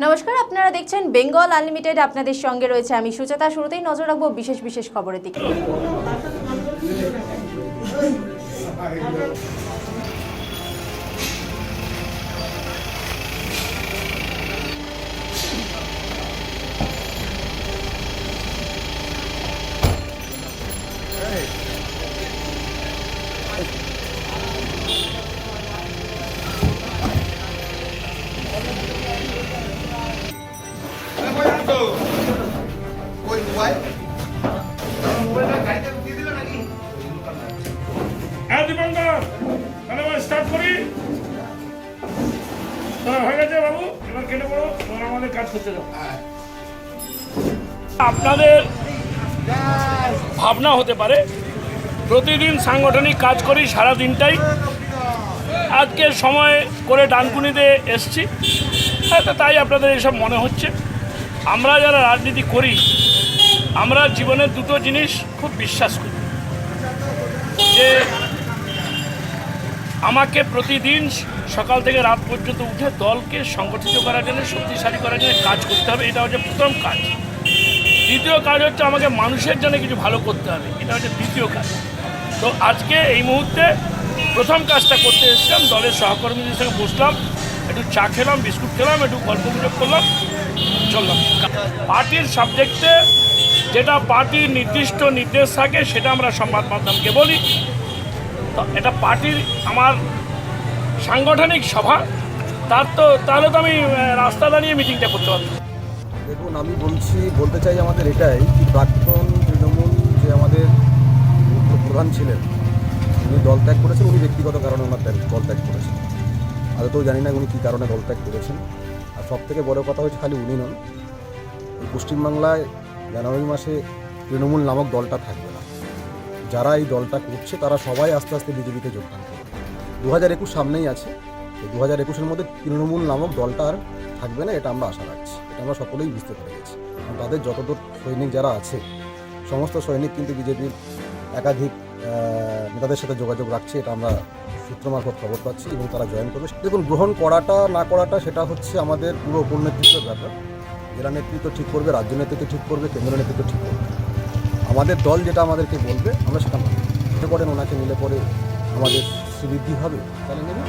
নমস্কার, আপনারা দেখছেন বেঙ্গল আনলিমিটেড। আপনাদের সঙ্গে রয়েছে আমি সুচেতা শুরুতেই নজর রাখব বিশেষ বিশেষ খবরের দিকে। হ্যাঁ, হয়ে আপনাদের ভাবনা হতে পারে প্রতিদিন সাংগঠনিক কাজ করি সারা দিনটাই। আজকে সময় করে ডানকুনিতে এসছি। হয়তো তাই আপনাদের এসব মনে হচ্ছে। আমরা যারা রাজনীতি করি আমরা জীবনের দুটো জিনিস খুব বিশ্বাস করি। যে আমাকে প্রতিদিন সকাল থেকে রাত পর্যন্ত উঠে দলকে সংগঠিত করার জন্য, শক্তিশালী করার জন্য কাজ করতে হবে, এটা হচ্ছে প্রথম কাজ। দ্বিতীয় কাজ হচ্ছে আমাকে মানুষের জন্য কিছু ভালো করতে হবে, এটা হচ্ছে দ্বিতীয় কাজ। তো আজকে এই মুহূর্তে প্রথম কাজটা করতে এসেছিলাম, দলের সহকর্মীদের সঙ্গে বসলাম, একটু চা খেলাম, বিস্কুট খেলাম, একটু গল্প গুজব করলাম, চললাম। পার্টির সাবজেক্টে যেটা পার্টির নির্দিষ্ট নির্দেশ থাকে, সেটা আমরা সংবাদ মাধ্যমকে বলি। তো এটা পার্টির আমার সাংগঠনিক সভা। তার তো, তাহলে তো আমি রাস্তা দাঁড়িয়ে মিটিংটা করতে পারতাম দেখুন, আমি বলছি, বলতে চাই আমাদের এটাই কি প্রাক্তন তৃণমূল যে আমাদের প্রধান ছিলেন, উনি দল ত্যাগ করেছেন, উনি ব্যক্তিগত কারণে ওনার দল ত্যাগ করেছেন। আদতেও জানি না উনি কী কারণে দল ত্যাগ করেছেন। আর সব থেকে বড় কথা হচ্ছে খালি উনি নন। পশ্চিমবাংলায় জানুয়ারি মাসে তৃণমূল নামক দলটা থাকবে না। যারা এই দলটা করছে, তারা সবাই আস্তে আস্তে বিজেপিতে যোগদান করবে। দু হাজার একুশ সামনেই আছে। দু হাজার একুশের মধ্যে তৃণমূল নামক দলটা আর থাকবে না, এটা আমরা আশা রাখছি। এটা আমরা সকলেই বুঝতে পেরে গেছি। তাদের যতদূর সৈনিক যারা আছে, সমস্ত সৈনিক কিন্তু বিজেপির একাধিক নেতাদের সাথে যোগাযোগ রাখছে, এটা আমরা সূত্র মারফত খবর পাচ্ছি এবং তারা জয়েন করবে। দেখুন, গ্রহণ করাটা না করাটা, সেটা হচ্ছে আমাদের পুরো উপনেতৃত্বের ব্যাপার। জেলা নেতৃত্ব ঠিক করবে, রাজ্য নেতৃত্ব ঠিক করবে, কেন্দ্র নেতৃত্ব ঠিক করবে। আমাদের দল যেটা আমাদেরকে বলবে, আমরা সেটা মানব মনে করেন ওনাকে মিলে পরে আমাদের সুবৃদ্ধি হবে। তাহলে নেবে